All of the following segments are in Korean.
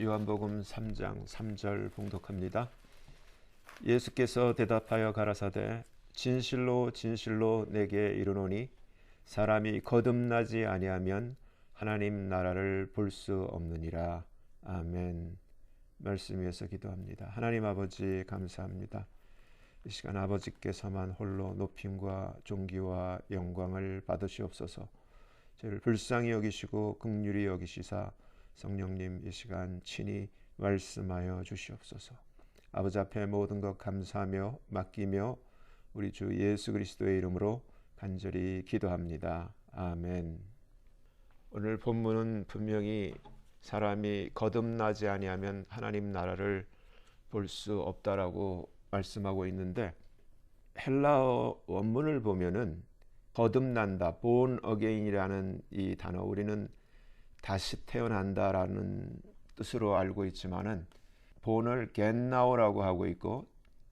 요한복음 3장 3절 봉독합니다. 예수께서 대답하여 가라사대 진실로 진실로 내게 이르노니 사람이 거듭나지 아니하면 하나님 나라를 볼 수 없느니라. 아멘. 말씀 위해서 기도합니다. 하나님 아버지 감사합니다. 이 시간 아버지께서만 홀로 높임과 존귀와 영광을 받으시옵소서. 저를 불쌍히 여기시고 극률이 여기시사 성령님 이 시간 친히 말씀하여 주시옵소서. 아버지 앞에 모든 것 감사하며 맡기며 우리 주 예수 그리스도의 이름으로 간절히 기도합니다. 아멘. 오늘 본문은 분명히 사람이 거듭나지 아니하면 하나님 나라를 볼 수 없다라고 말씀하고 있는데 헬라어 원문을 보면은 거듭난다, born again이라는 이 단어 우리는 다시 태어난다라는 뜻으로 알고 있지만은 본을 겟나오라고 하고 있고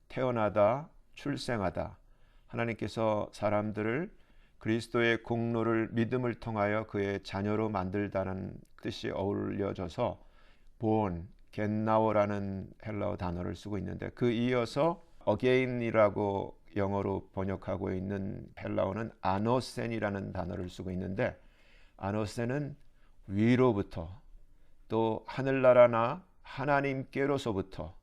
태어나다, 출생하다. 하나님께서 사람들을 그리스도의 공로를 믿음을 통하여 그의 자녀로 만들다는 뜻이 어울려져서 본, 겟나오라는 헬라어 단어를 쓰고 있는데 그 이어서 again이라고 영어로 번역하고 있는 헬라어는 아노센이라는 단어를 쓰고 있는데 아노센은 위로부터 또 하늘나라나 하나님께로서부터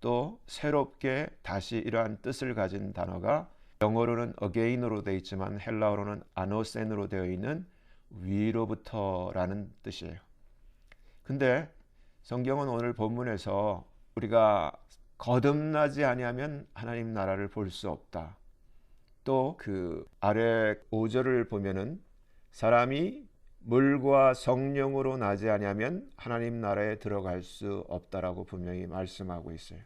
또 새롭게 다시 이러한 뜻을 가진 단어가 영어로는 again으로 되어 있지만 헬라어로는 아노센으로 되어 있는 위로부터라는 뜻이에요. 근데 성경은 오늘 본문에서 우리가 거듭나지 아니하면 하나님 나라를 볼 수 없다. 또 그 아래 5절을 보면은 사람이 물과 성령으로 나지 아니하면 하나님 나라에 들어갈 수 없다라고 분명히 말씀하고 있어요.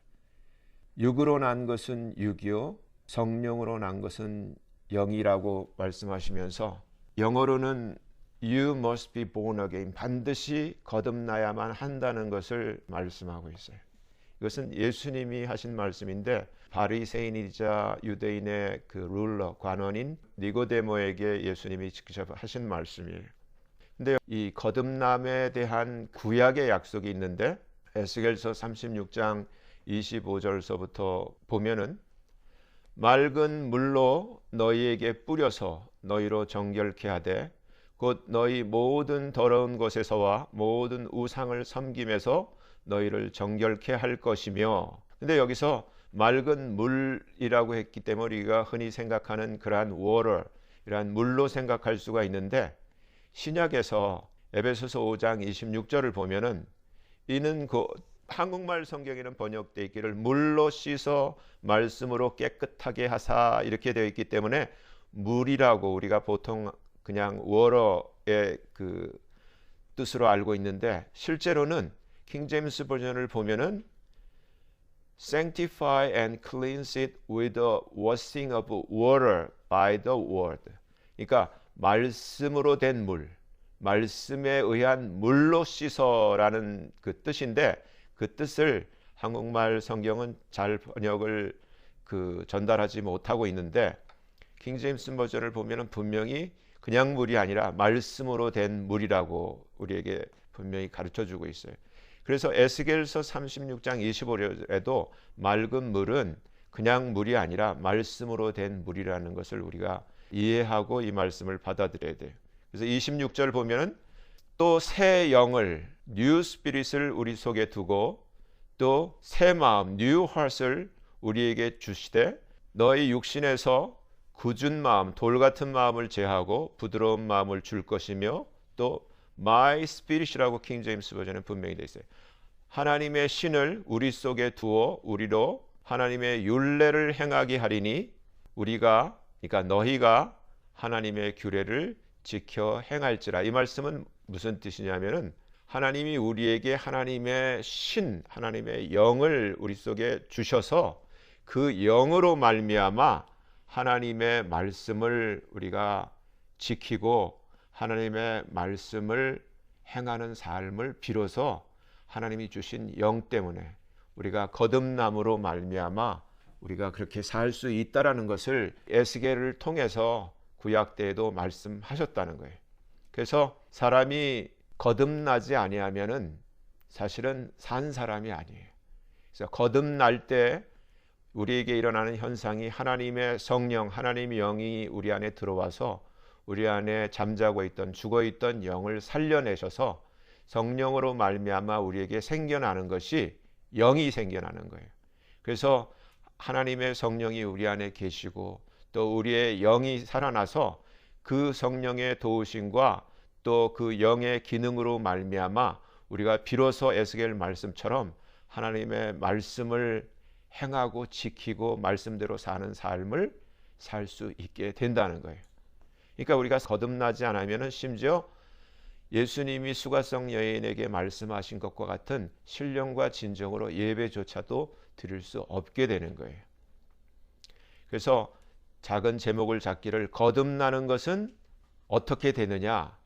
육으로 난 것은 육이요 성령으로 난 것은 영이라고 말씀하시면서 영어로는 you must be born again 반드시 거듭나야만 한다는 것을 말씀하고 있어요. 이것은 예수님이 하신 말씀인데 바리새인이자 유대인의 그 룰러 관원인 니고데모에게 예수님이 직접 하신 말씀이에요. 근데 이 거듭남에 대한 구약의 약속이 있는데 에스겔서 36장 25절서부터 보면은 맑은 물로 너희에게 뿌려서 너희로 정결케 하되 곧 너희 모든 더러운 것에서와 모든 우상을 섬김에서 너희를 정결케 할 것이며. 근데 여기서 맑은 물이라고 했기 때문에 우리가 흔히 생각하는 그러한 이러한 물로 생각할 수가 있는데 신약에서 에베소서 5장 26절을 보면은 이는 그 한국말 성경에는 번역되어 있기를 물로 씻어 말씀으로 깨끗하게 하사 이렇게 되어 있기 때문에 물이라고 우리가 보통 그냥 워러의 그 뜻으로 알고 있는데 실제로는 킹 제임스 버전을 보면은 sanctify and cleanse it with the washing of water by the word. 그러니까 말씀으로 된 물, 말씀에 의한 물로 씻어라는 그 뜻인데 그 뜻을 한국말 성경은 잘 번역을 그 전달하지 못하고 있는데 킹 제임스 버전을 보면은 분명히 그냥 물이 아니라 말씀으로 된 물이라고 우리에게 분명히 가르쳐 주고 있어요. 그래서 에스겔서 36장 25절에도 맑은 물은 그냥 물이 아니라 말씀으로 된 물이라는 것을 우리가 이해하고 이 말씀을 받아들여야 돼요. 그래서 26절 보면은 또 새 영을 뉴 스피릿을 우리 속에 두고 또 새 마음 뉴 핫을 우리에게 주시되 너희 육신에서 굳은 마음 돌 같은 마음을 제하고 부드러운 마음을 줄 것이며 또 my spirit이라고 킹 제임스 버전에 분명히 되어 있어요. 하나님의 신을 우리 속에 두어 우리로 하나님의 율례를 행하게 하리니 우리가 그러니까 너희가 하나님의 규례를 지켜 행할지라. 이 말씀은 무슨 뜻이냐면은 하나님이 우리에게 하나님의 신 하나님의 영을 우리 속에 주셔서 그 영으로 말미암아 하나님의 말씀을 우리가 지키고 하나님의 말씀을 행하는 삶을 비로소 하나님이 주신 영 때문에 우리가 거듭남으로 말미암아 우리가 그렇게 살 수 있다라는 것을 에스겔을 통해서 구약 때에도 말씀하셨다는 거예요. 그래서 사람이 거듭나지 아니하면은 사실은 산 사람이 아니에요. 그래서 거듭날 때 우리에게 일어나는 현상이 하나님의 성령, 하나님의 영이 우리 안에 들어와서 우리 안에 잠자고 있던 죽어 있던 영을 살려내셔서 성령으로 말미암아 우리에게 생겨나는 것이 영이 생겨나는 거예요. 그래서 하나님의 성령이 우리 안에 계시고 또 우리의 영이 살아나서 그 성령의 도우심과 또 그 영의 기능으로 말미암아 우리가 비로소 에스겔 말씀처럼 하나님의 말씀을 행하고 지키고 말씀대로 사는 삶을 살 수 있게 된다는 거예요. 그러니까 우리가 거듭나지 않으면 심지어 예수님이 수가성 여인에게 말씀하신 것과 같은 신령과 진정으로 예배조차도 드릴 수 없게 되는 거예요. 그래서 작은 제목을 잡기를 거듭나는 것은 어떻게 되느냐?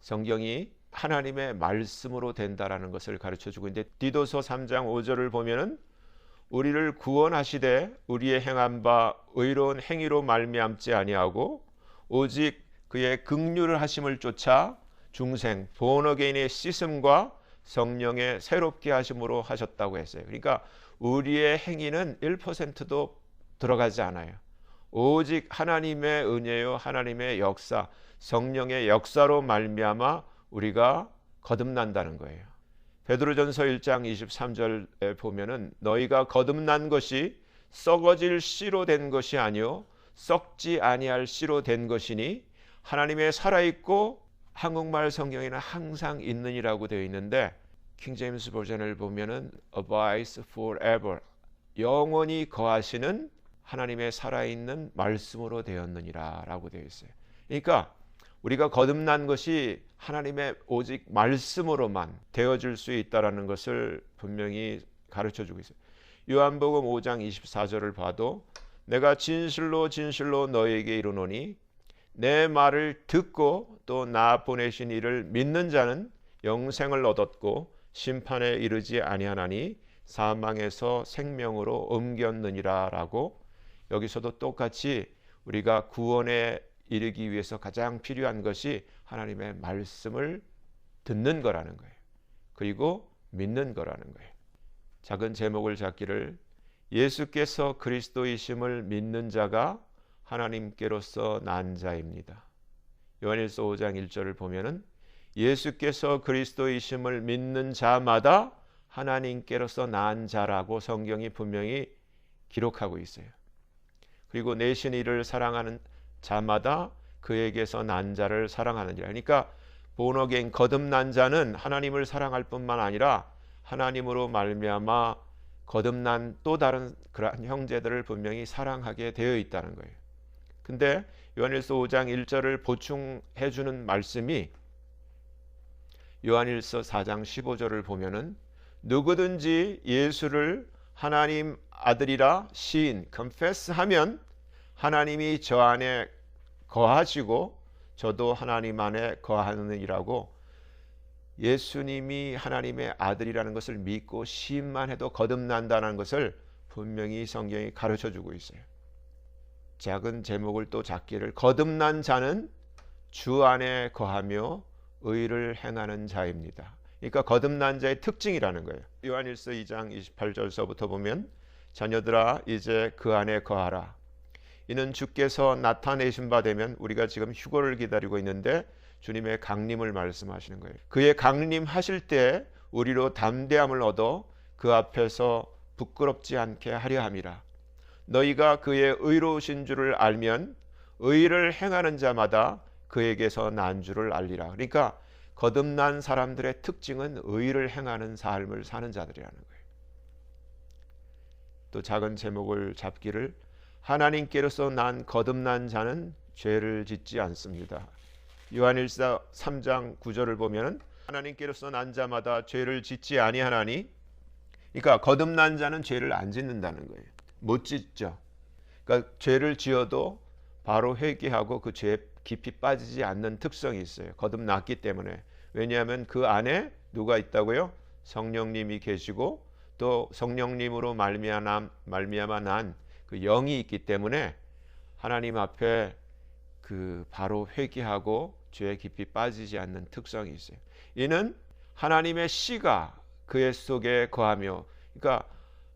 성경이 하나님의 말씀으로 된다라는 것을 가르쳐 주고 있는데 디도서 3장 5절을 보면은 우리를 구원하시되 우리의 행한 바 의로운 행위로 말미암지 아니하고 오직 그의 극률을 하심을 쫓아 중생 본어게인의 씻음과 성령의 새롭게 하심으로 하셨다고 했어요. 그러니까 우리의 행위는 1%도 들어가지 않아요. 오직 하나님의 은혜요 하나님의 역사 성령의 역사로 말미암아 우리가 거듭난다는 거예요. 베드로전서 1장 23절에 보면은 너희가 거듭난 것이 썩어질 씨로 된 것이 아니요 썩지 아니할 씨로 된 것이니 하나님의 살아 있고 한국말 성경에는 항상 있는이라고 되어 있는데 킹 제임스 버전을 보면은 abides forever 영원히 거하시는 하나님의 살아있는 말씀으로 되었느니라라고 되어 있어요. 그러니까 우리가 거듭난 것이 하나님의 오직 말씀으로만 되어질 수 있다라는 것을 분명히 가르쳐 주고 있어요. 요한복음 5장 24절을 봐도 내가 진실로 진실로 너에게 이르노니 내 말을 듣고 또 나 보내신 이를 믿는 자는 영생을 얻었고 심판에 이르지 아니하나니 사망에서 생명으로 옮겼느니라라고 여기서도 똑같이 우리가 구원에 이르기 위해서 가장 필요한 것이 하나님의 말씀을 듣는 거라는 거예요. 그리고 믿는 거라는 거예요. 작은 제목을 잡기를 예수께서 그리스도이심을 믿는 자가 하나님께로서 난 자입니다. 요한일서 5장 1절을 보면은 예수께서 그리스도이심을 믿는 자마다 하나님께로서 난 자라고 성경이 분명히 기록하고 있어요. 그리고 내신 이를 사랑하는 자마다 그에게서 난 자를 사랑하느니라. 그러니까 본어겐 거듭난 자는 하나님을 사랑할 뿐만 아니라 하나님으로 말미암아 거듭난 또 다른 그러한 형제들을 분명히 사랑하게 되어 있다는 거예요. 근데 요한일서 5장 1절을 보충해 주는 말씀이 요한일서 4장 15절을 보면은 누구든지 예수를 하나님 아들이라 시인 confess 하면 하나님이 저 안에 거하시고 저도 하나님 안에 거하느니라고 예수님이 하나님의 아들이라는 것을 믿고 시인만 해도 거듭난다는 것을 분명히 성경이 가르쳐 주고 있어요. 작은 제목을 또 잡기를 거듭난 자는 주 안에 거하며 의를 행하는 자입니다. 그러니까 거듭난 자의 특징이라는 거예요. 요한일서 2장 28절서부터 보면 자녀들아 이제 그 안에 거하라. 이는 주께서 나타내신 바 되면 우리가 지금 휴거를 기다리고 있는데 주님의 강림을 말씀하시는 거예요. 그의 강림하실 때 우리로 담대함을 얻어 그 앞에서 부끄럽지 않게 하려 함이라. 너희가 그의 의로우신 줄을 알면 의를 행하는 자마다 그에게서 난 줄을 알리라. 그러니까 거듭난 사람들의 특징은 의를 행하는 삶을 사는 자들이라는 거예요. 또 작은 제목을 잡기를 하나님께로서 난 거듭난 자는 죄를 짓지 않습니다. 요한일서 3장 9절을 보면 하나님께로서 난 자마다 죄를 짓지 아니하나니 그러니까 거듭난 자는 죄를 안 짓는다는 거예요. 못 짓죠. 그러니까 죄를 지어도 바로 회개하고 그 죄에 깊이 빠지지 않는 특성이 있어요. 거듭났기 때문에. 왜냐하면 그 안에 누가 있다고요? 성령님이 계시고 또 성령님으로 말미암아 말미암아 난 그 영이 있기 때문에 하나님 앞에 그 바로 회개하고 죄에 깊이 빠지지 않는 특성이 있어요. 이는 하나님의 씨가 그의 속에 거하며 그러니까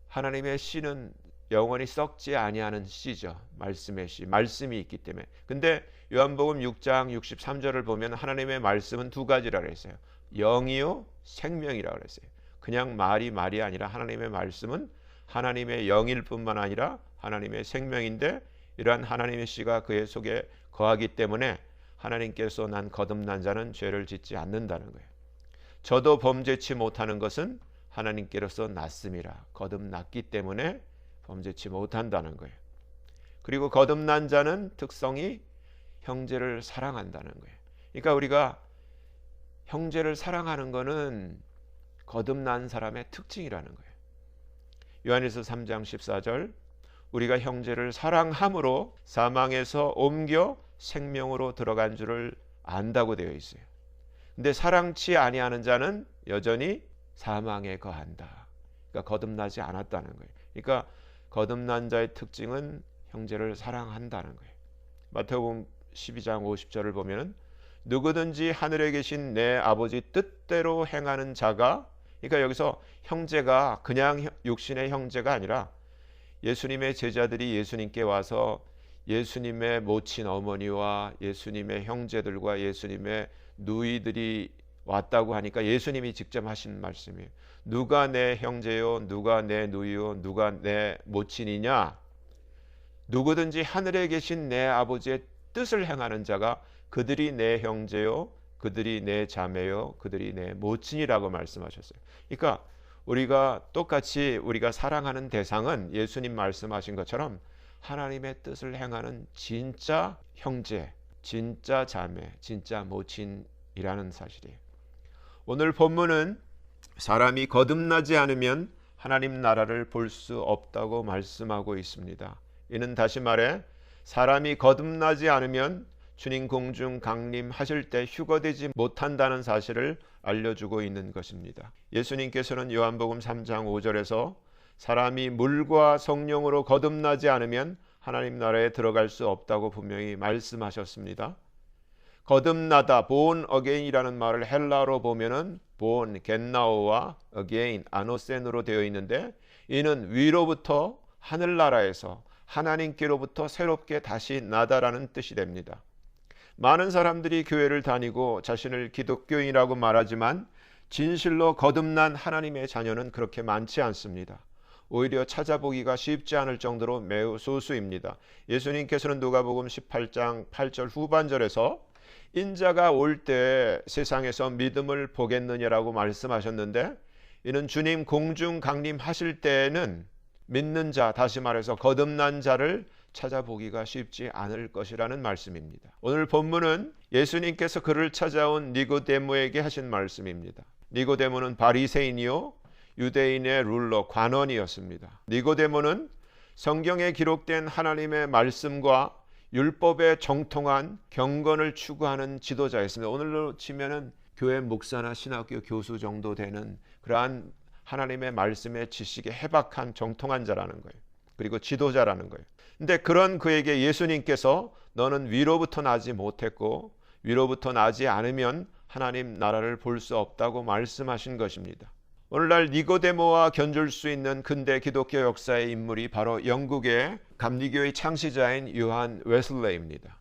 하나님의 씨는 영원히 썩지 아니하는 씨죠. 말씀의 씨. 말씀이 있기 때문에. 근데 요한복음 6장 63절을 보면 하나님의 말씀은 두 가지라 그랬어요. 영이요 생명이라 그랬어요. 그냥 말이 말이 아니라 하나님의 말씀은 하나님의 영일 뿐만 아니라 하나님의 생명인데 이러한 하나님의 씨가 그의 속에 거하기 때문에 하나님께서 난 거듭난 자는 죄를 짓지 않는다는 거예요. 저도 범죄치 못하는 것은 하나님께로서 났음이라 거듭났기 때문에 범죄치 못한다는 거예요. 그리고 거듭난 자는 특성이 형제를 사랑한다는 거예요. 그러니까 우리가 형제를 사랑하는 것은 거듭난 사람의 특징이라는 거예요. 요한일서 3장 14절 우리가 형제를 사랑함으로 사망에서 옮겨 생명으로 들어간 줄을 안다고 되어 있어요. 근데 사랑치 아니하는 자는 여전히 사망에 거한다. 그러니까 거듭나지 않았다는 거예요. 그러니까 거듭난 자의 특징은 형제를 사랑한다는 거예요. 마태복음 12장 50절을 보면은 누구든지 하늘에 계신 내 아버지 뜻대로 행하는 자가 그러니까 여기서 형제가 그냥 육신의 형제가 아니라 예수님의 제자들이 예수님께 와서 예수님의 모친 어머니와 예수님의 형제들과 예수님의 누이들이 왔다고 하니까 예수님이 직접 하신 말씀이에요. 누가 내 형제요, 누가 내 누이요, 누가 내 모친이냐? 누구든지 하늘에 계신 내 아버지의 뜻을 행하는 자가 그들이 내 형제요, 그들이 내 자매요, 그들이 내 모친이라고 말씀하셨어요. 그러니까 우리가 똑같이 우리가 사랑하는 대상은 예수님 말씀하신 것처럼 하나님의 뜻을 행하는 진짜 형제, 진짜 자매, 진짜 모친이라는 사실이에요. 오늘 본문은 사람이 거듭나지 않으면 하나님 나라를 볼 수 없다고 말씀하고 있습니다. 이는 다시 말해 사람이 거듭나지 않으면 주님 공중 강림하실 때 휴거되지 못한다는 사실을 알려주고 있는 것입니다. 예수님께서는 요한복음 3장 5절에서 사람이 물과 성령으로 거듭나지 않으면 하나님 나라에 들어갈 수 없다고 분명히 말씀하셨습니다. 거듭나다 본 어게인이라는 말을 헬라로 보면은 본 겟나오와 어게인 아노센으로 되어 있는데 이는 위로부터 하늘나라에서 하나님께로부터 새롭게 다시 나다라는 뜻이 됩니다. 많은 사람들이 교회를 다니고 자신을 기독교인이라고 말하지만 진실로 거듭난 하나님의 자녀는 그렇게 많지 않습니다. 오히려 찾아보기가 쉽지 않을 정도로 매우 소수입니다. 예수님께서는 누가복음 18장 8절 후반절에서 인자가 올 때 세상에서 믿음을 보겠느냐라고 말씀하셨는데 이는 주님 공중 강림하실 때에는 믿는 자 다시 말해서 거듭난 자를 찾아보기가 쉽지 않을 것이라는 말씀입니다. 오늘 본문은 예수님께서 그를 찾아온 니고데모에게 하신 말씀입니다. 니고데모는 바리새인이요 유대인의 룰러 관원이었습니다. 니고데모는 성경에 기록된 하나님의 말씀과 율법에 정통한 경건을 추구하는 지도자였습니다. 오늘로 치면은 교회 목사나 신학교 교수 정도 되는 그러한 하나님의 말씀의 지식에 해박한 정통한 자라는 거예요. 그리고 지도자라는 거예요. 근데 그런 그에게 예수님께서 너는 위로부터 나지 못했고 위로부터 나지 않으면 하나님 나라를 볼 수 없다고 말씀하신 것입니다. 오늘날 니고데모와 견줄 수 있는 근대 기독교 역사의 인물이 바로 영국의 감리교의 창시자인 요한 웨슬레입니다.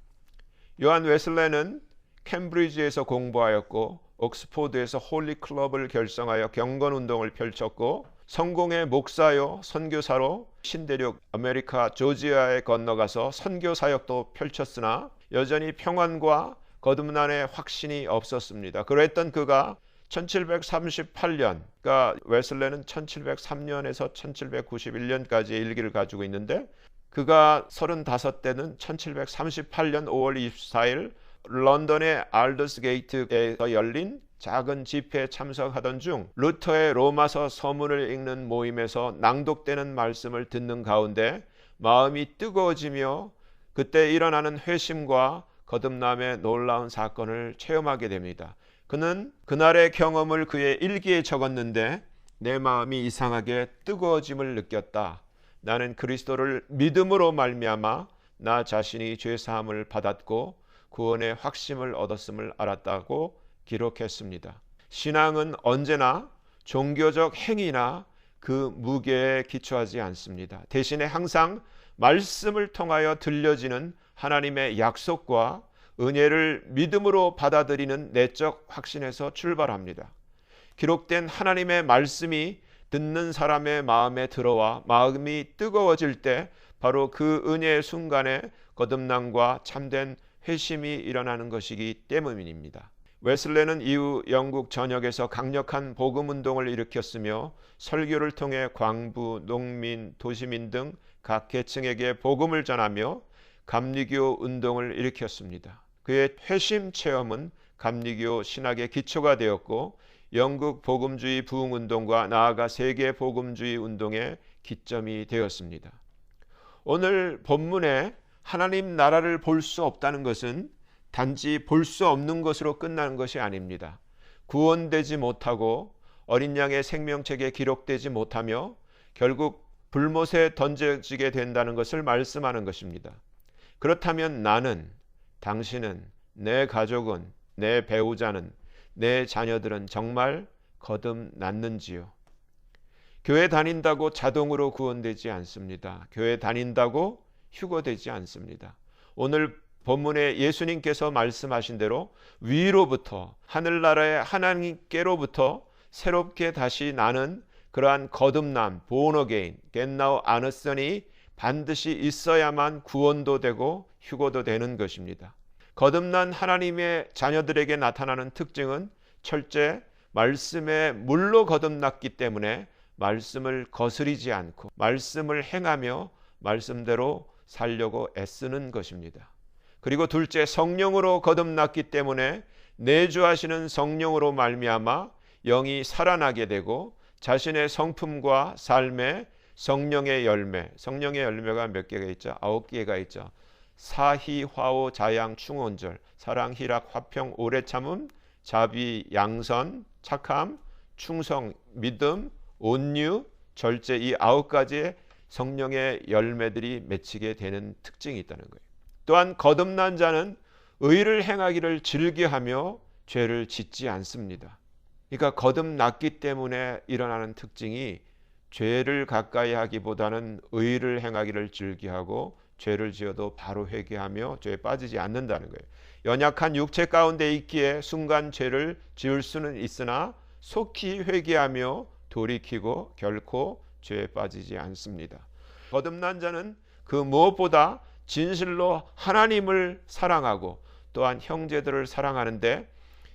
요한 웨슬레는 캠브리지에서 공부하였고 옥스포드에서 홀리 클럽을 결성하여 경건 운동을 펼쳤고 성공의 목사요 선교사로 신대륙 아메리카 조지아에 건너가서 선교 사역도 펼쳤으나 여전히 평안과 거듭난의 확신이 없었습니다. 그랬던 그가 1738년, 그러니까 웨슬레는 1703년에서 1791년까지의 일기를 가지고 있는데 그가 35대는 1738년 5월 24일 런던의 알더스 게이트에서 열린 작은 집회에 참석하던 중 루터의 로마서 서문을 읽는 모임에서 낭독되는 말씀을 듣는 가운데 마음이 뜨거워지며 그때 일어나는 회심과 거듭남의 놀라운 사건을 체험하게 됩니다. 그는 그날의 경험을 그의 일기에 적었는데 내 마음이 이상하게 뜨거워짐을 느꼈다. 나는 그리스도를 믿음으로 말미암아 나 자신이 죄 사함을 받았고 구원의 확심을 얻었음을 알았다고 기록했습니다. 신앙은 언제나 종교적 행위나 그 무게에 기초하지 않습니다. 대신에 항상 말씀을 통하여 들려지는 하나님의 약속과 은혜를 믿음으로 받아들이는 내적 확신에서 출발합니다. 기록된 하나님의 말씀이 듣는 사람의 마음에 들어와 마음이 뜨거워질 때 바로 그 은혜의 순간에 거듭남과 참된 회심이 일어나는 것이기 때문입니다. 웨슬레는 이후 영국 전역에서 강력한 복음 운동을 일으켰으며 설교를 통해 광부, 농민, 도시민 등 각 계층에게 복음을 전하며 감리교 운동을 일으켰습니다. 그의 회심 체험은 감리교 신학의 기초가 되었고 영국 복음주의 부흥 운동과 나아가 세계 복음주의 운동의 기점이 되었습니다. 오늘 본문에 하나님 나라를 볼 수 없다는 것은 단지 볼 수 없는 것으로 끝나는 것이 아닙니다. 구원되지 못하고 어린 양의 생명책에 기록되지 못하며 결국 불못에 던져지게 된다는 것을 말씀하는 것입니다. 그렇다면 나는, 당신은, 내 가족은, 내 배우자는, 내 자녀들은 정말 거듭났는지요? 교회 다닌다고 자동으로 구원되지 않습니다. 교회 다닌다고 휴거되지 않습니다. 오늘 본문에 예수님께서 말씀하신 대로 위로부터 하늘나라의 하나님께로부터 새롭게 다시 나는 그러한 거듭남, 보너게인, 겟나우 아너선이 반드시 있어야만 구원도 되고 휴고도 되는 것입니다. 거듭난 하나님의 자녀들에게 나타나는 특징은 철제 말씀의 물로 거듭났기 때문에 말씀을 거스리지 않고 말씀을 행하며 말씀대로 살려고 애쓰는 것입니다. 그리고 둘째 성령으로 거듭났기 때문에 내주하시는 성령으로 말미암아 영이 살아나게 되고 자신의 성품과 삶에 성령의 열매, 성령의 열매가 몇 개가 있죠? 아홉 개가 있죠. 사희, 화오, 자양, 충원절, 사랑, 희락, 화평, 오래 참음, 자비, 양선, 착함, 충성, 믿음, 온유, 절제 이 아홉 가지의 성령의 열매들이 맺히게 되는 특징이 있다는 거예요. 또한 거듭난 자는 의를 행하기를 즐겨하며 죄를 짓지 않습니다. 그러니까 거듭났기 때문에 일어나는 특징이 죄를 가까이 하기보다는 의를 행하기를 즐겨하고 죄를 지어도 바로 회개하며 죄에 빠지지 않는다는 거예요. 연약한 육체 가운데 있기에 순간 죄를 지을 수는 있으나 속히 회개하며 돌이키고 결코 죄에 빠지지 않습니다. 거듭난 자는 그 무엇보다 진실로 하나님을 사랑하고 또한 형제들을 사랑하는데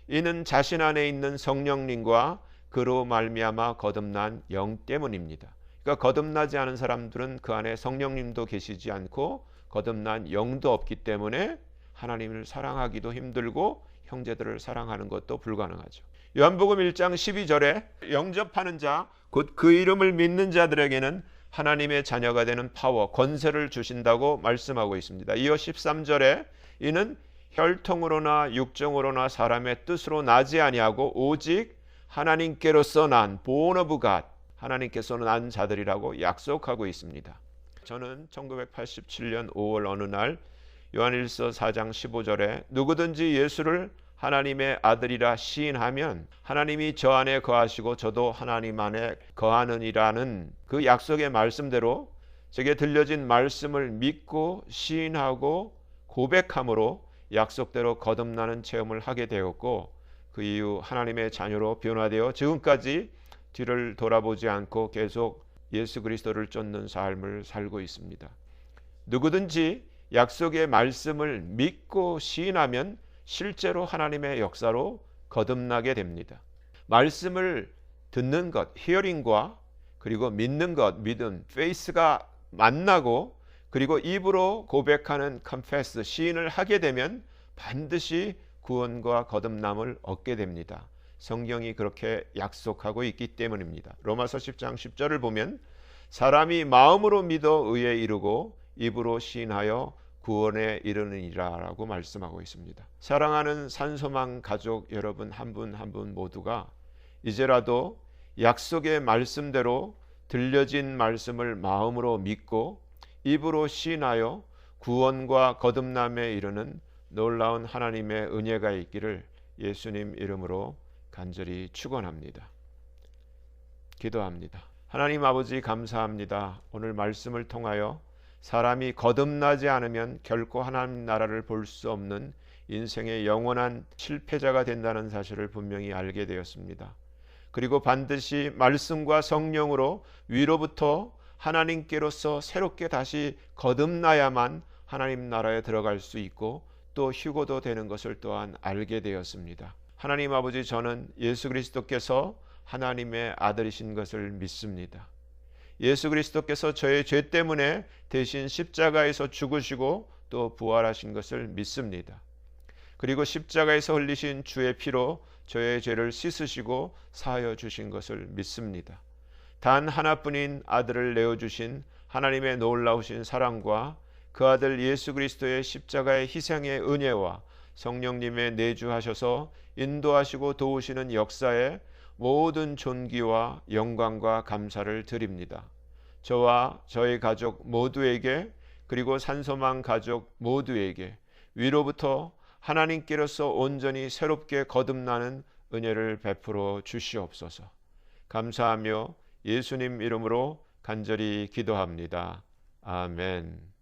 이는 자신 안에 있는 성령님과 그로 말미암아 거듭난 영 때문입니다. 그러니까 거듭나지 않은 사람들은 그 안에 성령님도 계시지 않고 거듭난 영도 없기 때문에 하나님을 사랑하기도 힘들고 형제들을 사랑하는 것도 불가능하죠. 요한복음 1장 12절에 영접하는 자 곧 그 이름을 믿는 자들에게는 하나님의 자녀가 되는 파워, 권세를 주신다고 말씀하고 있습니다. 이어 13절에 이는 혈통으로나 육정으로나 사람의 뜻으로 나지 아니하고 오직 하나님께로서 난 God, 하나님께서 난 자들이라고 약속하고 있습니다. 저는 1987년 5월 어느 날 요한일서 4장 15절에 누구든지 예수를 하나님의 아들이라 시인하면 하나님이 저 안에 거하시고 저도 하나님 안에 거하느니라는 그 약속의 말씀대로 제게 들려진 말씀을 믿고 시인하고 고백함으로 약속대로 거듭나는 체험을 하게 되었고 그 이후 하나님의 자녀로 변화되어 지금까지 뒤를 돌아보지 않고 계속 예수 그리스도를 쫓는 삶을 살고 있습니다. 누구든지 약속의 말씀을 믿고 시인하면 실제로 하나님의 역사로 거듭나게 됩니다. 말씀을 듣는 것, 히어링과 그리고 믿는 것, 믿음, 페이스가 만나고 그리고 입으로 고백하는 confess, 시인을 하게 되면 반드시 구원과 거듭남을 얻게 됩니다. 성경이 그렇게 약속하고 있기 때문입니다. 로마서 10장 10절을 보면 사람이 마음으로 믿어 의에 이르고 입으로 시인하여 구원에 이르느니라라고 말씀하고 있습니다. 사랑하는 산소망 가족 여러분 한 분 한 분 모두가 이제라도 약속의 말씀대로 들려진 말씀을 마음으로 믿고 입으로 시인하여 구원과 거듭남에 이르는 놀라운 하나님의 은혜가 있기를 예수님 이름으로 간절히 축원합니다. 기도합니다. 하나님 아버지 감사합니다. 오늘 말씀을 통하여 사람이 거듭나지 않으면 결코 하나님 나라를 볼 수 없는 인생의 영원한 실패자가 된다는 사실을 분명히 알게 되었습니다. 그리고 반드시 말씀과 성령으로 위로부터 하나님께로서 새롭게 다시 거듭나야만 하나님 나라에 들어갈 수 있고 또 휴고도 되는 것을 또한 알게 되었습니다. 하나님 아버지 저는 예수 그리스도께서 하나님의 아들이신 것을 믿습니다. 예수 그리스도께서 저의 죄 때문에 대신 십자가에서 죽으시고 또 부활하신 것을 믿습니다. 그리고 십자가에서 흘리신 주의 피로 저의 죄를 씻으시고 사하여 주신 것을 믿습니다. 단 하나뿐인 아들을 내어 주신 하나님의 놀라우신 사랑과 그 아들 예수 그리스도의 십자가의 희생의 은혜와 성령님의 내주하셔서 인도하시고 도우시는 역사에 모든 존귀와 영광과 감사를 드립니다. 저와 저의 가족 모두에게 그리고 산소망 가족 모두에게 위로부터 하나님께로서 온전히 새롭게 거듭나는 은혜를 베풀어 주시옵소서. 감사하며 예수님 이름으로 간절히 기도합니다. 아멘.